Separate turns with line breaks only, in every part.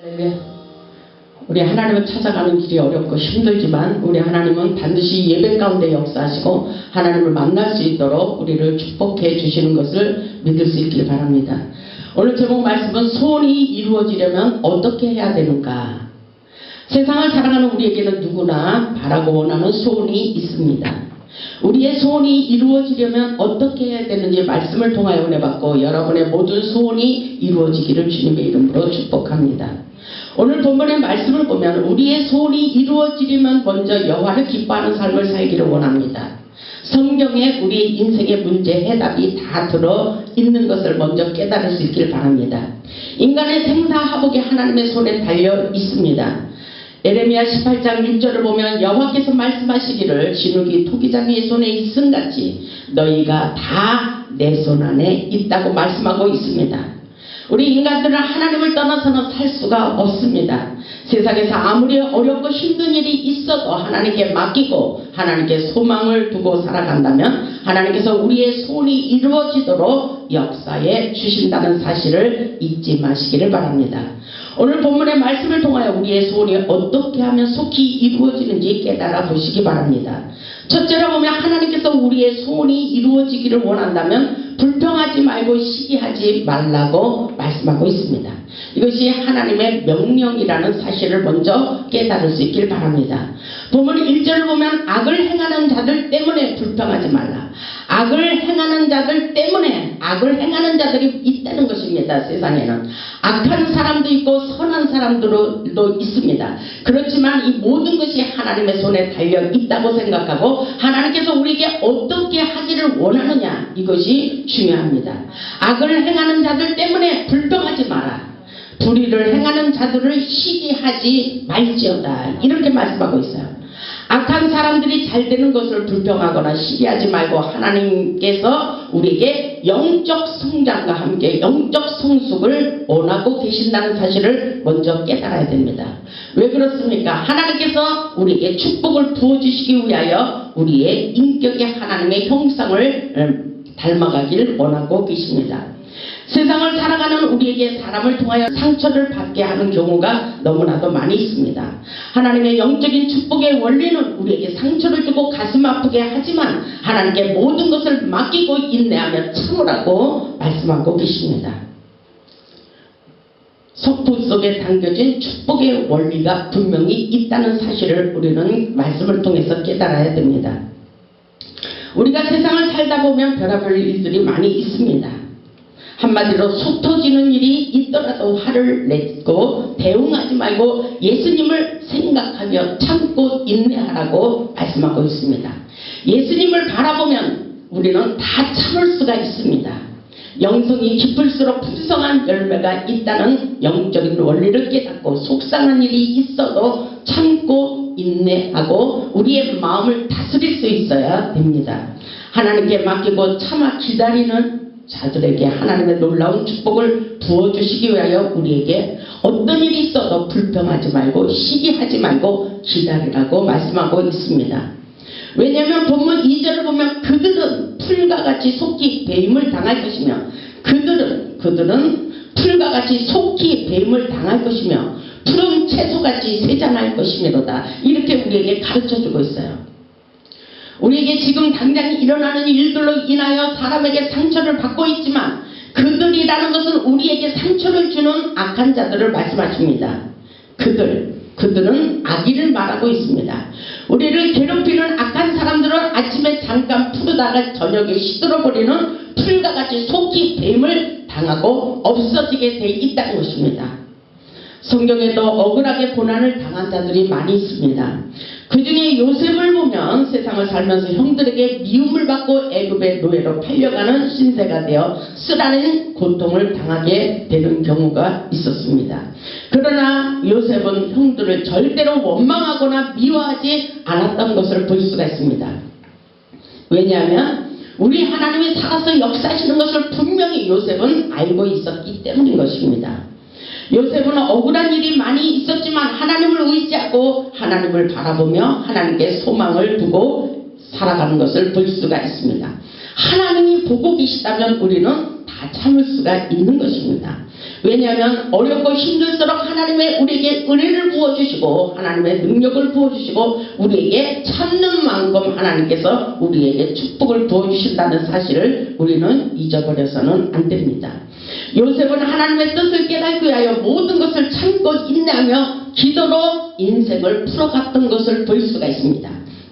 할렐루야. 우리 하나님을 찾아가는 길이 어렵고 힘들지만 우리 하나님은 반드시 예배 가운데 역사하시고 하나님을 만날 수 있도록 우리를 축복해 주시는 것을 믿을 수 있길 바랍니다. 오늘 제목 말씀은 소원이 이루어지려면 어떻게 해야 되는가? 세상을 살아가는 우리에게는 누구나 바라고 원하는 소원이 있습니다. 우리의 소원이 이루어지려면 어떻게 해야 되는지 말씀을 통하여 은혜 받고 여러분의 모든 소원이 이루어지기를 주님의 이름으로 축복합니다. 오늘 본문의 말씀을 보면 우리의 소원이 이루어지려면 먼저 여호와를 기뻐하는 삶을 살기를 원합니다. 성경에 우리의 인생의 문제 해답이 다 들어 있는 것을 먼저 깨달을 수 있길 바랍니다. 인간의 생사하복이 하나님의 손에 달려 있습니다. 에레미야 18장 6절을 보면 여호와께서 말씀하시기를 진흙이 토기장이의 손에 있음같이 너희가 다 내 손 안에 있다고 말씀하고 있습니다. 우리 인간들은 하나님을 떠나서는 살 수가 없습니다. 세상에서 아무리 어렵고 힘든 일이 있어도 하나님께 맡기고 하나님께 소망을 두고 살아간다면 하나님께서 우리의 소원이 이루어지도록 역사에 주신다는 사실을 잊지 마시기를 바랍니다. 오늘 본문의 말씀을 통하여 우리의 소원이 어떻게 하면 속히 이루어지는지 깨달아 보시기 바랍니다. 첫째로 보면 하나님께서 우리의 소원이 이루어지기를 원한다면 불평하지 말고 시기하지 말라고 말씀하고 있습니다. 이것이 하나님의 명령이라는 사실을 먼저 깨달을 수 있길 바랍니다. 본문 1절을 보면 악을 행하는 자들 때문에 불평하지 말라. 악을 행하는 자들 때문에 악을 행하는 자들이 있다는 것입니다. 세상에는 악한 사람도 있고 선한 사람들도 있습니다. 그렇지만 이 모든 것이 하나님의 손에 달려 있다고 생각하고 하나님께서 우리에게 어떻게 하기를 원하느냐 이것이 중요합니다. 악을 행하는 자들 때문에 불평하지 마라. 불의를 행하는 자들을 시기하지 말지어다. 이렇게 말씀하고 있어요. 악한 사람들이 잘 되는 것을 불평하거나 시기하지 말고 하나님께서 우리에게 영적 성장과 함께 영적 성숙을 원하고 계신다는 사실을 먼저 깨달아야 됩니다. 왜 그렇습니까? 하나님께서 우리에게 축복을 부어주시기 위하여 우리의 인격의 하나님의 형상을 음, 닮아가길 원하고 계십니다. 세상을 살아가는 우리에게 사람을 통하여 상처를 받게 하는 경우가 너무나도 많이 있습니다. 하나님의 영적인 축복의 원리는 우리에게 상처를 주고 가슴 아프게 하지만 하나님께 모든 것을 맡기고 인내하며 참으라고 말씀하고 계십니다. 석부 속에 담겨진 축복의 원리가 분명히 있다는 사실을 우리는 말씀을 통해서 깨달아야 됩니다. 우리가 세상을 살다 보면 별의별 일들이 많이 있습니다. 한마디로 속 터지는 일이 있더라도 화를 내고 대응하지 말고 예수님을 생각하며 참고 인내하라고 말씀하고 있습니다. 예수님을 바라보면 우리는 다 참을 수가 있습니다. 영성이 깊을수록 풍성한 열매가 있다는 영적인 원리를 깨닫고 속상한 일이 있어도 참고 인내하고 우리의 마음을 다스릴 수 있어야 됩니다. 하나님께 맡기고 참아 기다리는 자들에게 하나님의 놀라운 축복을 부어주시기 위하여 우리에게 어떤 일이 있어도 불평하지 말고 시기하지 말고 기다리라고 말씀하고 있습니다. 왜냐하면 본문 2절을 보면 그들은 풀과 같이 속히 배임을 당할 것이며 그들은 그들은 풀과 같이 속히 배임을 당할 것이며 푸른 채소같이 세잔할 것이며로다 이렇게 우리에게 가르쳐주고 있어요. 우리에게 지금 당장 일어나는 일들로 인하여 사람에게 상처를 받고 있지만 그들이라는 것은 우리에게 상처를 주는 악한 자들을 말씀하십니다. 그들, 그들은 악의를 말하고 있습니다. 우리를 괴롭히는 악한 사람들은 아침에 잠깐 푸르다가 저녁에 시들어버리는 풀과 같이 속히 뱀을 당하고 없어지게 돼 있다는 것입니다. 성경에도 억울하게 고난을 당한 자들이 많이 있습니다. 그 중에 요셉을 보면 세상을 살면서 형들에게 미움을 받고 애굽의 노예로 팔려가는 신세가 되어 쓰라린 고통을 당하게 되는 경우가 있었습니다. 그러나 요셉은 형들을 절대로 원망하거나 미워하지 않았던 것을 볼 수가 있습니다. 왜냐하면 우리 하나님이 살아서 역사하시는 것을 분명히 요셉은 알고 있었기 때문인 것입니다. 요셉은 억울한 일이 많이 있었지만 하나님을 의지하고 하나님을 바라보며 하나님께 소망을 두고 살아가는 것을 볼 수가 있습니다. 하나님이 보고 계시다면 우리는 다다 참을 수가 있는 것입니다. 왜냐하면 어렵고 힘들수록 하나님의 우리에게 은혜를 부어주시고 하나님의 능력을 부어주시고 우리에게 참는 만큼 하나님께서 우리에게 축복을 부어주신다는 사실을 우리는 잊어버려서는 안 됩니다. 요셉은 하나님의 뜻을 깨닫기 위하여 모든 것을 참고 인내하며 기도로 인생을 풀어갔던 것을 볼 수가 있습니다.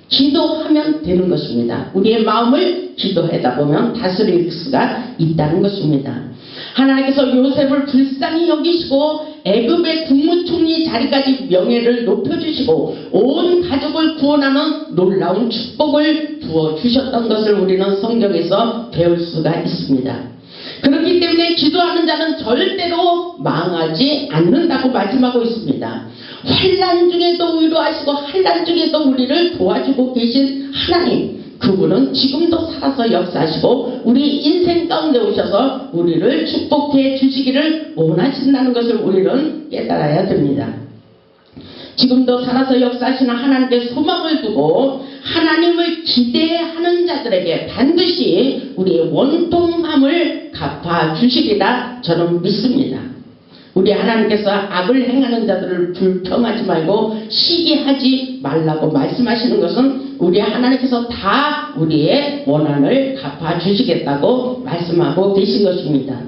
기도하면 되는 것입니다. 우리의 마음을 기도하다 보면 다스릴 수가 있다는 것입니다. 하나님께서 요셉을 불쌍히 여기시고 애굽의 국무총리 자리까지 명예를 높여주시고 온 가족을 구원하는 놀라운 축복을 부어 주셨던 것을 우리는 성경에서 배울 수가 있습니다. 그렇기 때문에 기도하는 자는 절대로 망하지 않는다고 말씀하고 있습니다. 환란 중에도 위로하시고 환란 중에도 우리를 도와주고 계신 하나님 그분은 지금도 살아서 역사하시고 우리 인생 가운데 오셔서 우리를 축복해 주시기를 원하신다는 것을 우리는 깨달아야 됩니다. 지금도 살아서 역사하시는 하나님께 소망을 두고 하나님을 기대하는 자들에게 반드시 우리의 원통함을 갚아 주시리라 저는 믿습니다. 우리 하나님께서 악을 행하는 자들을 불평하지 말고 시기하지 말라고 말씀하시는 것은 우리 하나님께서 다 우리의 원한을 갚아 주시겠다고 말씀하고 계신 것입니다.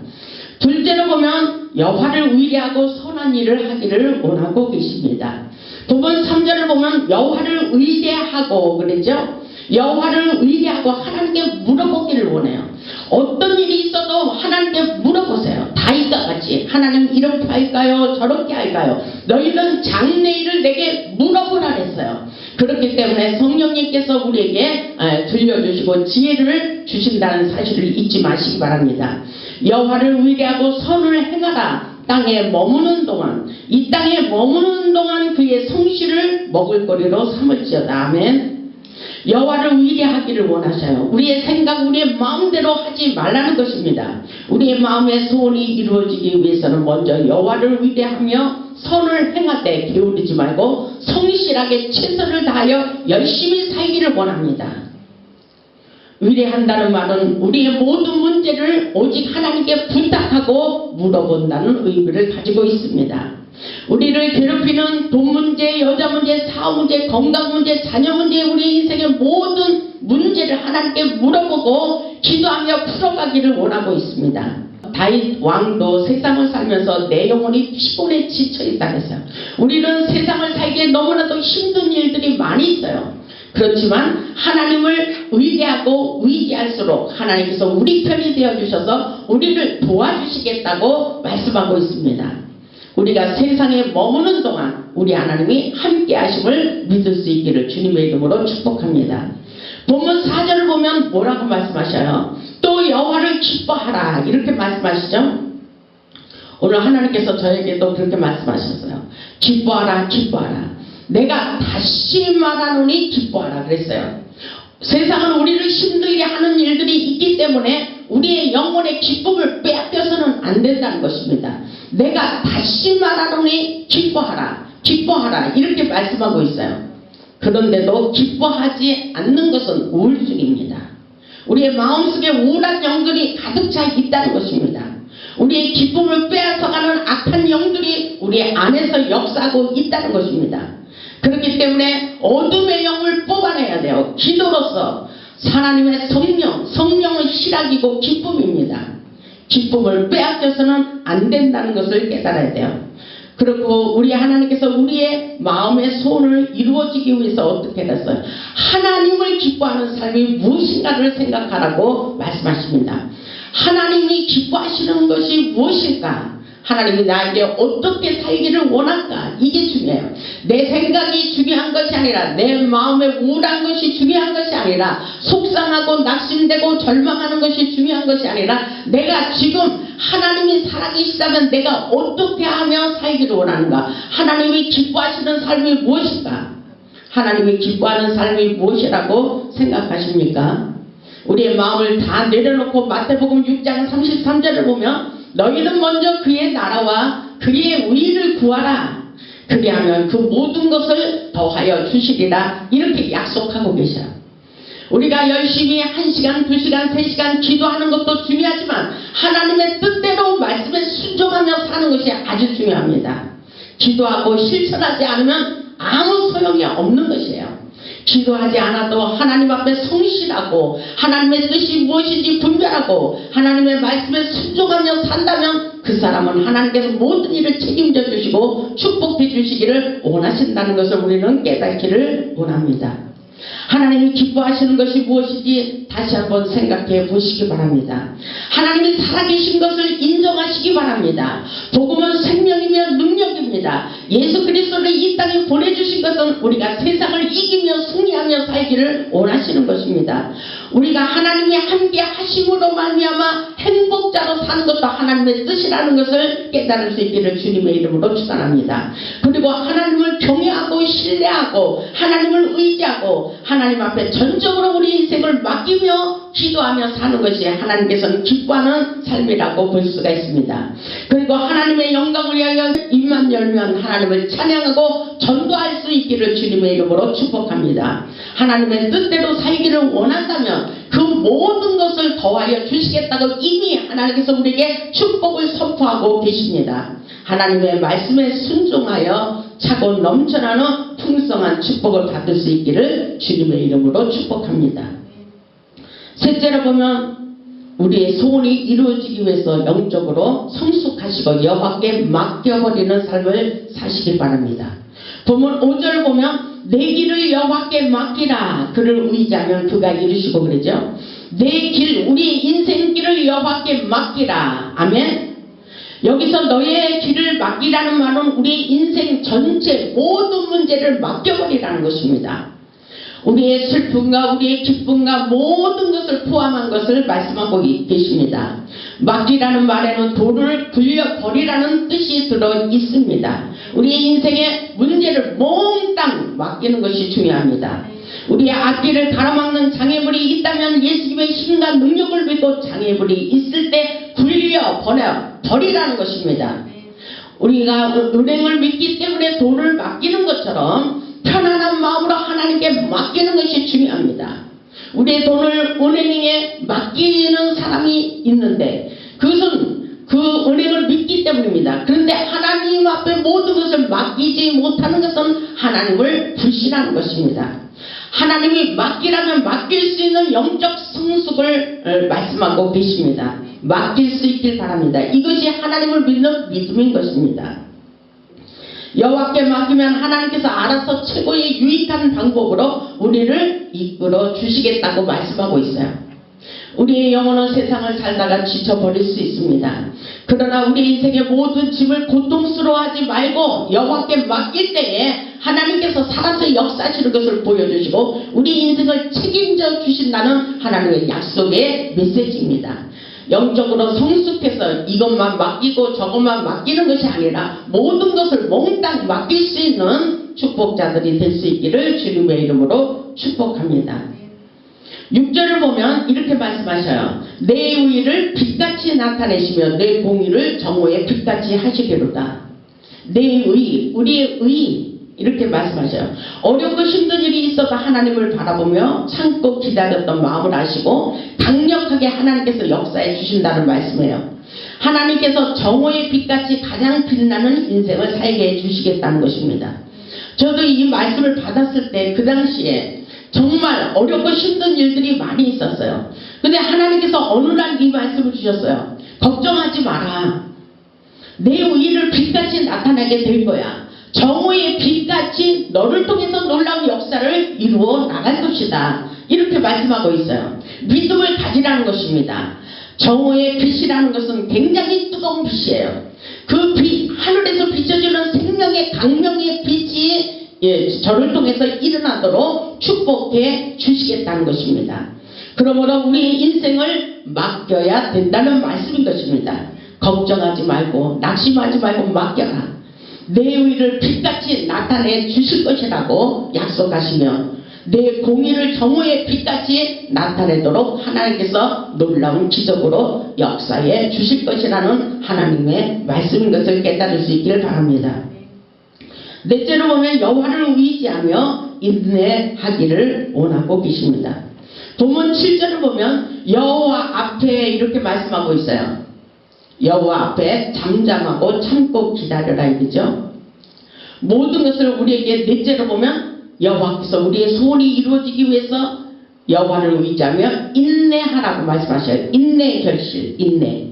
둘째로 보면 여호와를 의뢰하고 선한 일을 하기를 원하고 계십니다. 부분 3절을 보면 여호와를 의뢰하고 그랬죠? 여호와를 의뢰하고 하나님께 물어보기를 원해요. 어떤 일이 있어도 하나님께 물어보세요. 다윗과 같이 하나님 이렇게 할까요? 저렇게 할까요? 너희는 장래일을 내게 물어보라 했어요. 그렇기 때문에 성령님께서 우리에게 아, 들려주시고 지혜를 주신다는 사실을 잊지 마시기 바랍니다. 여호와를 의뢰하고 선을 행하라. 땅에 머무는 동안 이 땅에 머무는 동안 그의 성실을 먹을 거리로 삼을지어다. 아멘. 여호와를 의뢰하기를 원하셔요. 우리의 생각, 우리의 마음대로 하지 말라는 것입니다. 우리의 마음의 소원이 이루어지기 위해서는 먼저 여호와를 의뢰하며 선을 행하되 게으르지 말고 성실하게 최선을 다하여 열심히 살기를 원합니다. 의뢰한다는 말은 우리의 모든 문제를 오직 하나님께 부탁하고 물어본다는 의미를 가지고 있습니다. 우리를 괴롭히는 돈 문제, 여자 문제, 사업 문제, 건강 문제, 자녀 문제, 우리 인생의 모든 문제를 하나님께 물어보고 기도하며 풀어가기를 원하고 있습니다. 다윗 왕도 세상을 살면서 내 영혼이 피곤에 지쳐 있다 그랬어요. 우리는 세상을 살기에 너무나도 힘든 일들이 많이 있어요. 그렇지만 하나님을 의뢰하고 의지할수록 하나님께서 우리 편이 되어 주셔서 우리를 도와주시겠다고 말씀하고 있습니다. 우리가 세상에 머무는 동안 우리 하나님이 함께 하심을 믿을 수 있기를 주님의 이름으로 축복합니다. 본문 4절을 보면 뭐라고 말씀하셔요? 또 여호와를 기뻐하라 이렇게 말씀하시죠? 오늘 하나님께서 저에게도 그렇게 말씀하셨어요. 기뻐하라 기뻐하라 내가 다시 말하노니 기뻐하라 그랬어요. 세상은 우리를 힘들게 하는 일들이 있기 때문에 우리의 영혼의 기쁨을 빼앗겨서는 안 된다는 것입니다. 내가 다시 말하노니 기뻐하라, 기뻐하라 이렇게 말씀하고 있어요. 그런데도 기뻐하지 않는 것은 우울증입니다. 우리의 마음속에 우울한 영들이 가득 차 있다는 것입니다. 우리의 기쁨을 빼앗아가는 악한 영들이 우리 안에서 역사하고 있다는 것입니다. 그렇기 때문에 어둠의 영을 뽑아내야 돼요. 기도로서 하나님의 성령, 성령은 희락이고 기쁨입니다. 기쁨을 빼앗겨서는 안 된다는 것을 깨달아야 돼요. 그리고 우리 하나님께서 우리의 마음의 소원을 이루어지기 위해서 어떻게 했어요? 하나님을 기뻐하는 삶이 무엇인가를 생각하라고 말씀하십니다. 하나님이 기뻐하시는 것이 무엇일까? 하나님이 나에게 어떻게 살기를 원할까? 이게 중요해요. 내 생각이 중요한 것이 아니라 내 마음에 우울한 것이 중요한 것이 아니라 속상하고 낙심되고 절망하는 것이 중요한 것이 아니라 내가 지금 하나님이 살아계시다면 내가 어떻게 하며 살기를 원하는가? 하나님이 기뻐하시는 삶이 무엇인가? 하나님이 기뻐하는 삶이 무엇이라고 생각하십니까? 우리의 마음을 다 내려놓고 마태복음 6장 33절을 보면 너희는 먼저 그의 나라와 그의 의를 구하라. 그리하면 그 모든 것을 더하여 주시리라. 이렇게 약속하고 계셔요. 우리가 열심히 한시간두시간세시간 기도하는 것도 중요하지만 하나님의 뜻대로 말씀에 순종하며 사는 것이 아주 중요합니다. 기도하고 실천하지 않으면 아무 소용이 없는 것이에요. 기도하지 않아도 하나님 앞에 성실하고 하나님의 뜻이 무엇인지 분별하고 하나님의 말씀에 순종하며 산다면 그 사람은 하나님께서 모든 일을 책임져 주시고 축복해 주시기를 원하신다는 것을 우리는 깨닫기를 원합니다. 하나님이 기뻐하시는 것이 무엇인지 다시 한번 생각해 보시기 바랍니다. 하나님이 살아계신 것을 인정하시기 바랍니다. 복음은 생명이며 능력입니다. 예수 그리스도를 이 땅에 보내주신 것은 우리가 세상을 이기며 승리하며 살기를 원하시는 것입니다. 우리가 하나님이 함께 하심으로 말미암아 행복자로 사는 것도 하나님의 뜻이라는 것을 깨달을 수 있기를 주님의 이름으로 축원합니다. 그리고 하나님을 경외하고 신뢰하고 하나님을 의지하고 하나님 앞에 전적으로 우리 인생을 맡기며 기도하며 사는 것이 하나님께서는 기뻐하는 삶이라고 볼 수가 있습니다. 그리고 하나님의 영광을 위하여 입만 열면 하나님을 찬양하고 전도할 수 있기를 주님의 이름으로 축복합니다. 하나님의 뜻대로 살기를 원한다면 그 모든 것을 더하여 주시겠다고 이미 하나님께서 우리에게 축복을 선포하고 계십니다. 하나님의 말씀에 순종하여 차고 넘쳐나는 풍성한 축복을 받을 수 있기를 주님의 이름으로 축복합니다. 셋째로 보면 우리의 소원이 이루어지기 위해서 영적으로 성숙하시고 여호와께 맡겨버리는 삶을 사시길 바랍니다. 보면 5절 보면 내 길을 여호와께 맡기라 그를 의지하면 그가 이루시고 그러죠. 내 길 우리 인생길을 여호와께 맡기라 아멘. 여기서 너의 길을 맡기라는 말은 우리 인생 전체 모든 문제를 맡겨버리라는 것입니다. 우리의 슬픔과 우리의 기쁨과 모든 것을 포함한 것을 말씀하고 계십니다. 맡기라는 말에는 돌을 굴려버리라는 뜻이 들어 있습니다. 우리의 인생의 문제를 몽땅 맡기는 것이 중요합니다. 우리의 앞길을 가로막는 장애물이 있다면 예수님의 힘과 능력을 믿고 장애물이 있을 때 굴려 버려 버리라는 것입니다. 우리가 은행을 믿기 때문에 돈을 맡기는 것처럼 편안한 마음으로 하나님께 맡기는 것이 중요합니다. 우리의 돈을 은행에 맡기는 사람이 있는데 그것은 그 은행을 믿기 때문입니다. 그런데 하나님 앞에 모든 것을 맡기지 못하는 것은 하나님을 불신하는 것입니다. 하나님이 맡기라면 맡길 수 있는 영적 성숙을 어, 말씀하고 계십니다. 맡길 수 있길 바랍니다. 이것이 하나님을 믿는 믿음인 것입니다. 여호와께 맡기면 하나님께서 알아서 최고의 유익한 방법으로 우리를 이끌어 주시겠다고 말씀하고 있어요. 우리의 영혼은 세상을 살다가 지쳐버릴 수 있습니다. 그러나 우리 인생의 모든 짐을 고통스러워하지 말고 여호와께 맡길 때에 하나님께서 살아서 역사하시는 것을 보여주시고 우리 인생을 책임져 주신다는 하나님의 약속의 메시지입니다. 영적으로 성숙해서 이것만 맡기고 저것만 맡기는 것이 아니라 모든 것을 몽땅 맡길 수 있는 축복자들이 될 수 있기를 주님의 이름으로 축복합니다. 6절을 보면 이렇게 말씀하셔요. 내 의를 빛같이 나타내시며 내 공의를 정오의 빛같이 하시리로다. 내 의, 우리의 의 이렇게 말씀하셔요. 어렵고 힘든 일이 있어도 하나님을 바라보며 참고 기다렸던 마음을 아시고 강력하게 하나님께서 역사해 주신다는 말씀이에요. 하나님께서 정오의 빛같이 가장 빛나는 인생을 살게 해 주시겠다는 것입니다. 저도 이 말씀을 받았을 때 그 당시에 정말 어렵고 힘든 일들이 많이 있었어요. 근데 하나님께서 어느 날 이 말씀을 주셨어요. 걱정하지 마라. 내 의를 빛같이 나타나게 될 거야. 정오의 빛같이 너를 통해서 놀라운 역사를 이루어 나갈 것이다. 이렇게 말씀하고 있어요. 믿음을 가지라는 것입니다. 정오의 빛이라는 것은 굉장히 뜨거운 빛이에요. 그 빛, 하늘에서 비춰주는 생명의 강명의 빛이 예, 저를 통해서 일어나도록 축복해 주시겠다는 것입니다. 그러므로 우리 인생을 맡겨야 된다는 말씀인 것입니다. 걱정하지 말고 낙심하지 말고 맡겨라. 내 의를 빛같이 나타내 주실 것이라고 약속하시며 내 공의를 정오의 빛같이 나타내도록 하나님께서 놀라운 기적으로 역사해 주실 것이라는 하나님의 말씀인 것을 깨달을 수 있기를 바랍니다. 넷째로 보면 여호와를 의지하며 인내하기를 원하고 계십니다. 본문 7절을 보면 여호와 앞에 이렇게 말씀하고 있어요. 여호와 앞에 잠잠하고 참고 기다려라 이거죠. 모든 것을 우리에게 넷째로 보면 여호와께서 우리의 소원이 이루어지기 위해서 여호와를 의지하며 인내하라고 말씀하셔요. 인내의 결실, 인내.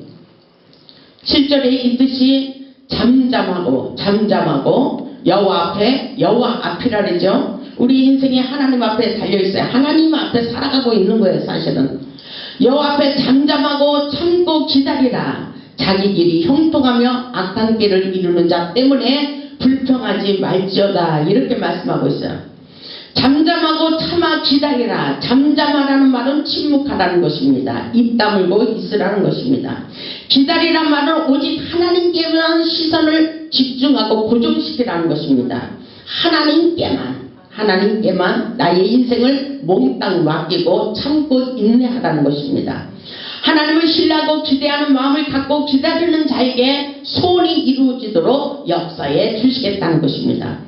7절에 있듯이 잠잠하고 잠잠하고 여호와 앞에 여호와 앞이라 그러죠. 우리 인생이 하나님 앞에 달려 있어요. 하나님 앞에 살아가고 있는 거예요, 사실은. 여호와 앞에 잠잠하고 참고 기다리라. 자기 길이 형통하며 악한 길을 이루는 자 때문에 불평하지 말지어다. 이렇게 말씀하고 있어요. 잠잠하고 참아 기다리라. 잠잠하라는 말은 침묵하라는 것입니다. 입 다물고 있으라는 것입니다. 기다리란 말은 오직 하나님께만 시선을 집중하고 고정시키라는 것입니다. 하나님께만, 하나님께만 나의 인생을 몽땅 맡기고 참고 인내하라는 것입니다. 하나님을 신뢰하고 기대하는 마음을 갖고 기다리는 자에게 소원이 이루어지도록 역사에 주시겠다는 것입니다.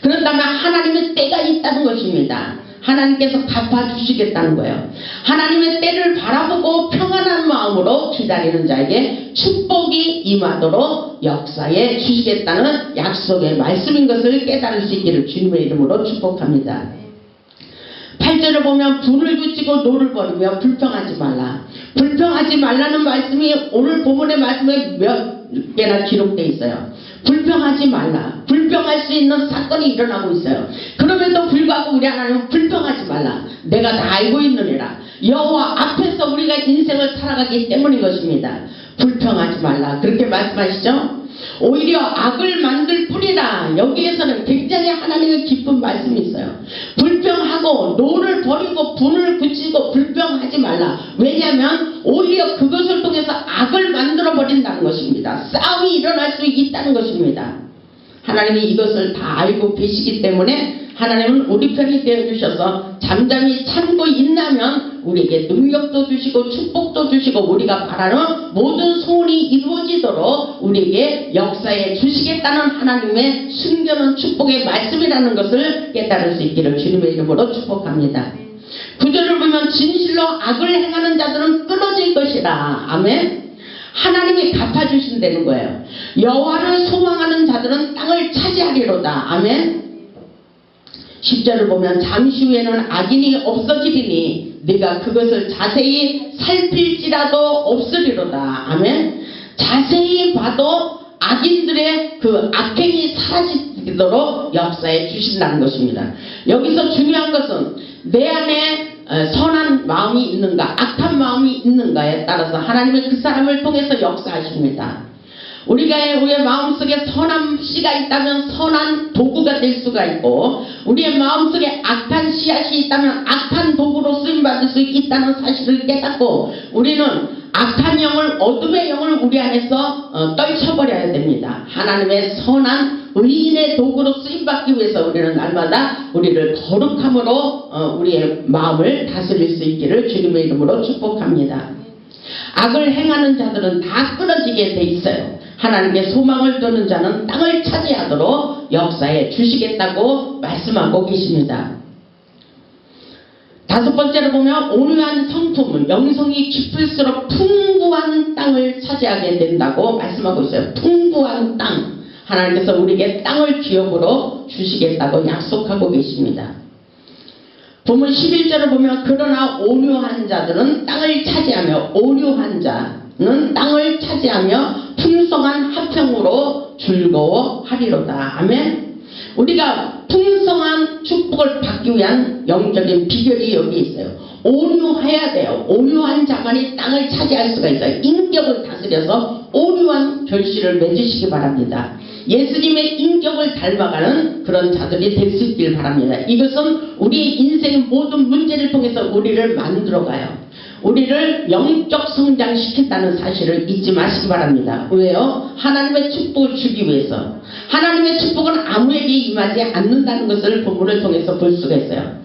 그런다면 하나님의 때가 있다는 것입니다. 하나님께서 갚아주시겠다는 거예요. 하나님의 때를 바라보고 평안한 마음으로 기다리는 자에게 축복이 임하도록 역사에 주시겠다는 약속의 말씀인 것을 깨달을 수 있기를 주님의 이름으로 축복합니다. 8절을 보면 분을 굳히고 노를 버리며 불평하지 말라. 불평하지 말라는 말씀이 오늘 본문의 말씀에 몇 개나 기록되어 있어요. 불평하지 말라. 불평할 수 있는 사건이 일어나고 있어요. 그럼에도 불구하고 우리 하나님은 불평하지 말라. 내가 다 알고 있느니라. 여호와 앞에서 우리가 인생을 살아가기 때문인 것입니다. 불평하지 말라. 그렇게 말씀하시죠? 오히려 악을 만들 뿐이라 여기에서는 굉장히 하나님의 기쁜 말씀이 있어요. 불평하고 노를 버리고 분을 굳히고 불평하지 말라. 왜냐하면 오히려 그것을 통해서 악을 만들어 버린다는 것입니다. 싸움이 일어날 수 있다는 것입니다. 하나님이 이것을 다 알고 계시기 때문에 하나님은 우리 편이 되어 주셔서 잠잠히 참고 있나면 우리에게 능력도 주시고 축복도 주시고 우리가 바라는 모든 소원이 이루어지도록 우리에게 역사에 주시겠다는 하나님의 숨겨놓은 축복의 말씀이라는 것을 깨달을 수 있기를 주님의 이름으로 축복합니다. 구절을 보면 진실로 악을 행하는 자들은 끊어질 것이라. 아멘. 하나님이 갚아주신다는 거예요. 여호와를 소망하는 자들은 땅을 차지하리로다. 아멘. 10절을 보면 잠시 후에는 악인이 없어지리니 네가 그것을 자세히 살필지라도 없으리로다. 아멘. 자세히 봐도 악인들의 그 악행이 사라지도록 역사에 주신다는 것입니다. 여기서 중요한 것은 내 안에 어, 선한 마음이 있는가, 악한 마음이 있는가에 따라서 하나님의 그 사람을 통해서 역사하십니다. 우리가 우리의 마음속에 선한 씨가 있다면 선한 도구가 될 수가 있고 우리의 마음속에 악한 씨앗이 있다면 악한 도구로 쓰임받을 수 있다는 사실을 깨닫고 우리는 악한 영을 어둠의 영을 우리 안에서 어, 떨쳐버려야 됩니다. 하나님의 선한 의인의 도구로 쓰임받기 위해서 우리는 날마다 우리를 거룩함으로 어, 우리의 마음을 다스릴 수 있기를 주님의 이름으로 축복합니다. 악을 행하는 자들은 다 끊어지게 돼 있어요. 하나님께 소망을 두는 자는 땅을 차지하도록 역사에 주시겠다고 말씀하고 계십니다. 다섯 번째로 보면 온유한 성품은 영성이 깊을수록 풍부한 땅을 차지하게 된다고 말씀하고 있어요. 풍부한 땅. 하나님께서 우리에게 땅을 기업으로 주시겠다고 약속하고 계십니다. 본문 11절을 보면 그러나 온유한 자들은 땅을 차지하며 온유한 자 는 땅을 차지하며 풍성한 화평으로 즐거워하리로다. 아멘. 우리가 풍성한 축복을 받기 위한 영적인 비결이 여기 있어요. 온유해야 돼요. 온유한 자만이 땅을 차지할 수가 있어요. 인격을 다스려서 온유한 결실을 맺으시기 바랍니다. 예수님의 인격을 닮아가는 그런 자들이 될 수 있길 바랍니다. 이것은 우리 인생의 모든 문제를 통해서 우리를 만들어가요. 우리를 영적 성장시킨다는 사실을 잊지 마시기 바랍니다. 왜요? 하나님의 축복을 주기 위해서. 하나님의 축복은 아무에게 임하지 않는다는 것을 본문을 통해서 볼 수가 있어요.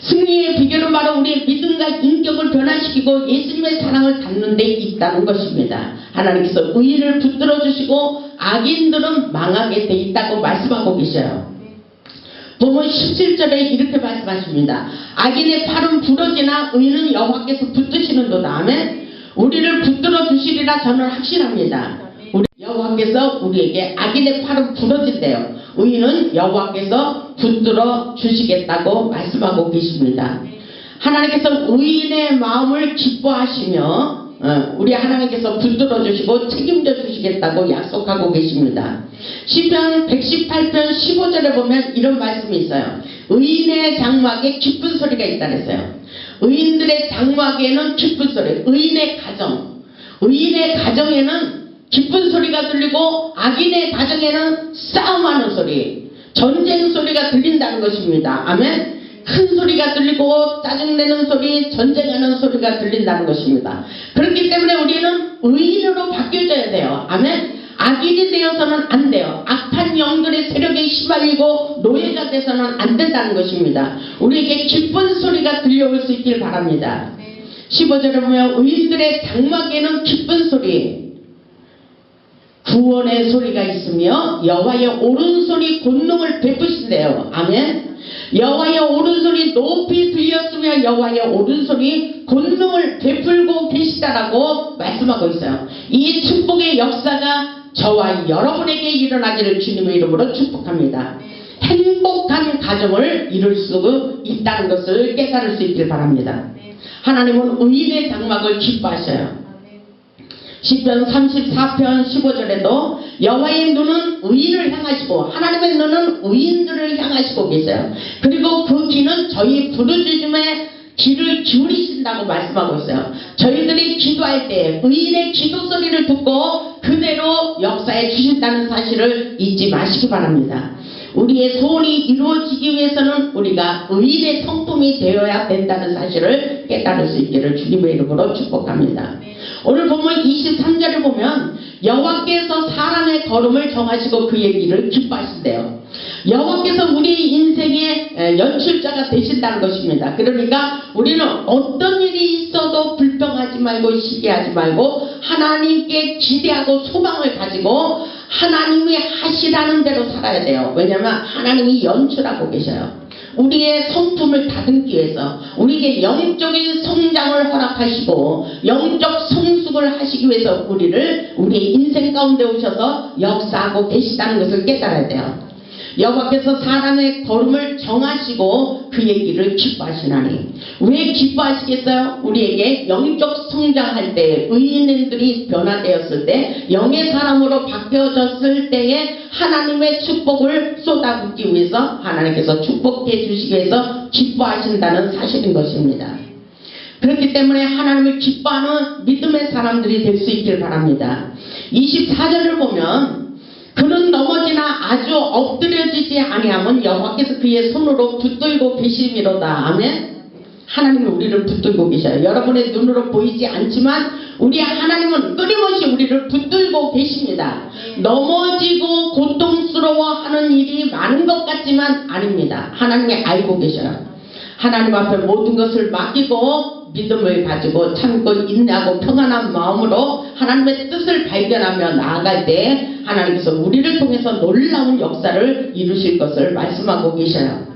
승리의 비결은 바로 우리의 믿음과 인격을 변화시키고 예수님의 사랑을 닮는 데 있다는 것입니다. 하나님께서 의인을 붙들어 주시고 악인들은 망하게 돼 있다고 말씀하고 계셔요. 보면 17절에 이렇게 말씀하십니다. 악인의 팔은 부러지나 의는 여호와께서 붙드시는 도다. 아멘. 우리를 붙들어 주시리라 저는 확신합니다. 우리 여호와께서 우리에게 악인의 팔은 부러진대요. 의는 여호와께서 붙들어 주시겠다고 말씀하고 계십니다. 하나님께서 의인의 마음을 기뻐하시며 어, 우리 하나님께서 붙들어 주시고 책임져 주시겠다고 약속하고 계십니다. 시편 118편 15절에 보면 이런 말씀이 있어요. 의인의 장막에 기쁜 소리가 있다 그랬어요. 의인들의 장막에는 기쁜 소리, 의인의 가정, 의인의 가정에는 기쁜 소리가 들리고 악인의 가정에는 싸움하는 소리, 전쟁 소리가 들린다는 것입니다. 아멘. 큰 소리가 들리고 짜증내는 소리, 전쟁하는 소리가 들린다는 것입니다. 그렇기 때문에 우리는 의인으로 바뀌어져야 돼요. 아멘. 악인이 되어서는 안 돼요. 악한 영들의 세력에 휘말리고 노예가 돼서는 안 된다는 것입니다. 우리에게 기쁜 소리가 들려올 수 있길 바랍니다. 15절에 보면 의인들의 장막에는 기쁜 소리, 구원의 소리가 있으며 여호와의 오른손이 권능을 베푸신대요. 아멘. 여호와의 오른손이 높이 들렸으며 여호와의 오른손이 권능을 베풀고 계시다라고 말씀하고 있어요. 이 축복의 역사가 저와 여러분에게 일어나기를 주님의 이름으로 축복합니다. 행복한 가정을 이룰 수 있다는 것을 깨달을 수 있길 바랍니다. 하나님은 의인의 장막을 기뻐하셔요. 시편 34편 15절에도 여호와의 눈은 의인을 향하시고 하나님의 눈은 의인들을 향하시고 계세요. 그리고 그 귀는 저희 부르짖음에 귀를 기울이신다고 말씀하고 있어요. 저희들이 기도할 때 의인의 기도 소리를 듣고 그대로 역사해 주신다는 사실을 잊지 마시기 바랍니다. 우리의 소원이 이루어지기 위해서는 우리가 의인의 성품이 되어야 된다는 사실을 깨달을 수 있기를 주님의 이름으로 축복합니다. 오늘 보면 23절에 보면 여호와께서 사람의 걸음을 정하시고 그의 길을 기뻐하신대요. 여호와께서 우리 인생의 에, 연출자가 되신다는 것입니다. 그러니까 우리는 어떤 일이 있어도 불평하지 말고 시기하지 말고 하나님께 기대하고 소망을 가지고 하나님이 하시라는 대로 살아야 돼요. 왜냐하면 하나님이 연출하고 계셔요. 우리의 성품을 다듬기 위해서 우리에게 영적인 성장을 허락하시고 영적 성숙을 하시기 위해서 우리를 우리의 인생 가운데 오셔서 역사하고 계시다는 것을 깨달아야 돼요. 여호와께서 사람의 걸음을 정하시고 그의 길을 기뻐하시나니 왜 기뻐하시겠어요? 우리에게 영적 성장할 때 의인들이 변화되었을 때 영의 사람으로 바뀌어졌을 때에 하나님의 축복을 쏟아붓기 위해서 하나님께서 축복해 주시기 위해서 기뻐하신다는 사실인 것입니다. 그렇기 때문에 하나님을 기뻐하는 믿음의 사람들이 될 수 있길 바랍니다. 24절을 보면 그는 넘어지나 아주 엎드려지지 아니하면 여호와께서 그의 손으로 붙들고 계심이로다. 아멘. 하나님이 우리를 붙들고 계셔요. 여러분의 눈으로 보이지 않지만 우리 하나님은 끊임없이 우리를 붙들고 계십니다. 넘어지고 고통스러워하는 일이 많은 것 같지만 아닙니다. 하나님이 알고 계셔요. 하나님 앞에 모든 것을 맡기고 믿음을 가지고 참고 인내하고 평안한 마음으로 하나님의 뜻을 발견하며 나아갈 때 하나님께서 우리를 통해서 놀라운 역사를 이루실 것을 말씀하고 계셔요.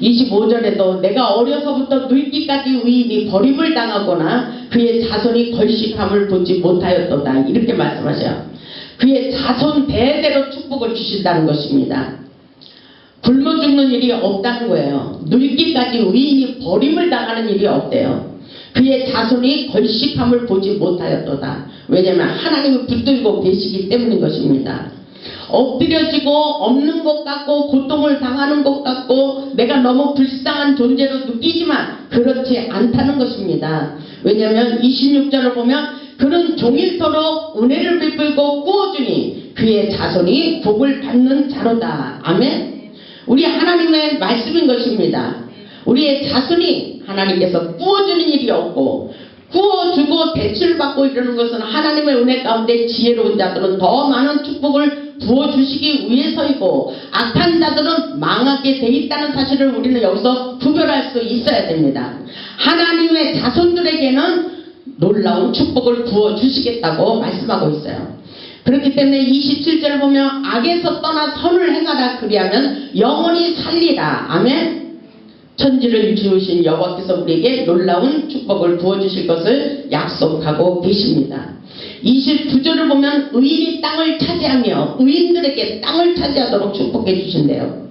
25절에도 내가 어려서부터 늙기까지 의인이 버림을 당하거나 그의 자손이 걸식함을 보지 못하였도다 이렇게 말씀하셔요. 그의 자손 대대로 축복을 주신다는 것입니다. 굶어 죽는 일이 없다는 거예요. 늙기까지 의인이 버림을 당하는 일이 없대요. 그의 자손이 걸식함을 보지 못하였도다. 왜냐하면 하나님을 붙들고 계시기 때문인 것입니다. 엎드려지고 없는 것 같고 고통을 당하는 것 같고 내가 너무 불쌍한 존재로 느끼지만 그렇지 않다는 것입니다. 왜냐하면 26절을 보면 그는 종일토록 은혜를 베풀고 꾸어주니 그의 자손이 복을 받는 자로다. 아멘. 우리 하나님의 말씀인 것입니다. 우리의 자손이 하나님께서 꾸어주는 일이 없고 구워주고 대출받고 이러는 것은 하나님의 은혜 가운데 지혜로운 자들은 더 많은 축복을 부어주시기 위해서이고 악한 자들은 망하게 돼 있다는 사실을 우리는 여기서 구별할 수 있어야 됩니다. 하나님의 자손들에게는 놀라운 축복을 부어주시겠다고 말씀하고 있어요. 그렇기 때문에 27절을 보면 악에서 떠나 선을 행하라 그리하면 영원히 살리라. 아멘. 천지를 지으신 여호와께서 우리에게 놀라운 축복을 부어주실 것을 약속하고 계십니다. 29절을 보면 의인이 땅을 차지하며 의인들에게 땅을 차지하도록 축복해 주신대요.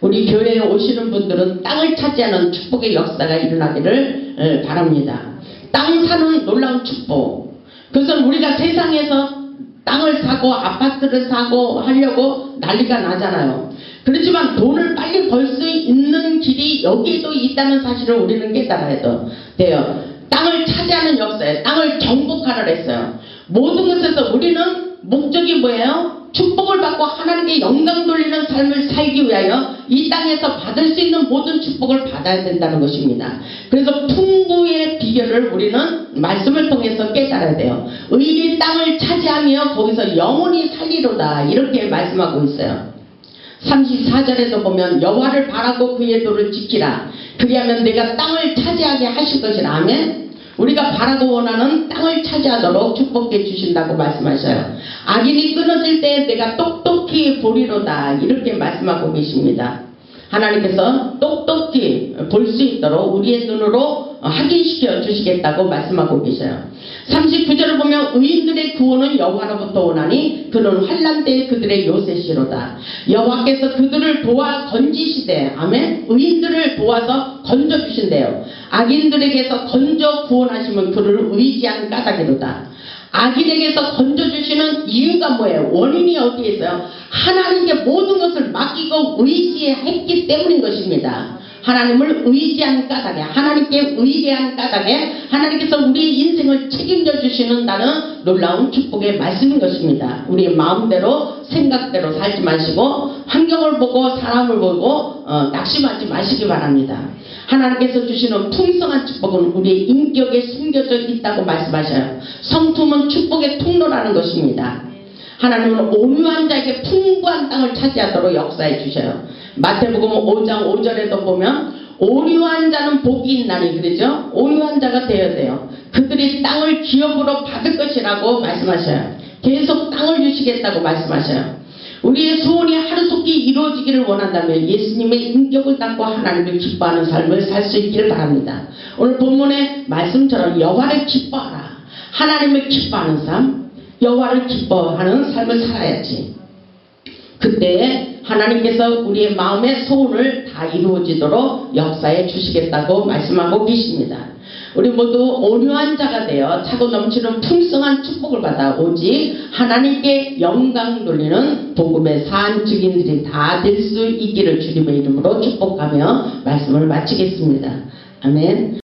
우리 교회에 오시는 분들은 땅을 차지하는 축복의 역사가 일어나기를 에, 바랍니다. 땅 사는 놀라운 축복. 그것은 우리가 세상에서 땅을 사고 아파트를 사고 하려고 난리가 나잖아요. 그렇지만 돈을 빨리 벌 수 있는 길이 여기에도 있다는 사실을 우리는 깨달아야 돼요. 땅을 차지하는 역사에 땅을 정복하라 했어요. 모든 것에서 우리는 목적이 뭐예요? 축복을 받고 하나님께 영광 돌리는 삶을 살기 위하여 이 땅에서 받을 수 있는 모든 축복을 받아야 된다는 것입니다. 그래서 풍부의 비결을 우리는 말씀을 통해서 깨달아야 돼요. 의인이 땅을 차지하며 거기서 영원히 살리로다 이렇게 말씀하고 있어요. 34절에도 보면 여호와를 바라고 그의 도를 지키라. 그리하면 내가 땅을 차지하게 하실 것이라. 아멘. 우리가 바라고 원하는 땅을 차지하도록 축복해 주신다고 말씀하셔요. 악인이 끊어질 때 내가 똑똑히 보리로다. 이렇게 말씀하고 계십니다. 하나님께서 똑똑히 볼 수 있도록 우리의 눈으로 확인시켜 주시겠다고 말씀하고 계셔요. 39절을 보면 의인들의 구원은 여호와로부터 오나니 그는 환란 때에 그들의 요새시로다. 여호와께서 그들을 도와 건지시되 아멘. 의인들을 도와서 건져 주신대요. 악인들에게서 건져 구원하시면 그를 의지한 까닭이로다. 악인에게서 건져주시는 이유가 뭐예요? 원인이 어디에 있어요? 하나님께 모든 것을 맡기고 의지했기 때문인 것입니다. 하나님을 의지한 까닭에 하나님께 의뢰한 까닭에 하나님께서 우리 인생을 책임져 주시는다는 놀라운 축복의 말씀인 것입니다. 우리의 마음대로 생각대로 살지 마시고 환경을 보고 사람을 보고 어, 낙심하지 마시기 바랍니다. 하나님께서 주시는 풍성한 축복은 우리의 인격에 숨겨져 있다고 말씀하셔요. 성품은 축복의 통로라는 것입니다. 하나님은 오묘한 자에게 풍부한 땅을 차지하도록 역사해 주셔요. 마태복음 5장 5절에도 보면 오류한 자는 복이 있나니 그러죠? 오류한 자가 되어야 돼요. 그들이 땅을 기업으로 받을 것이라고 말씀하셔요. 계속 땅을 주시겠다고 말씀하셔요. 우리의 소원이 하루속히 이루어지기를 원한다면 예수님의 인격을 닦고 하나님을 기뻐하는 삶을 살 수 있기를 바랍니다. 오늘 본문의 말씀처럼 여호와를 기뻐하라. 하나님을 기뻐하는 삶, 여호와를 기뻐하는 삶을 살아야지. 그때 하나님께서 우리의 마음의 소원을 다 이루어지도록 역사해 주시겠다고 말씀하고 계십니다. 우리 모두 온유한 자가 되어 차고 넘치는 풍성한 축복을 받아 오직 하나님께 영광 돌리는 복음의 산 증인들이 다 될 수 있기를 주님의 이름으로 축복하며 말씀을 마치겠습니다. 아멘.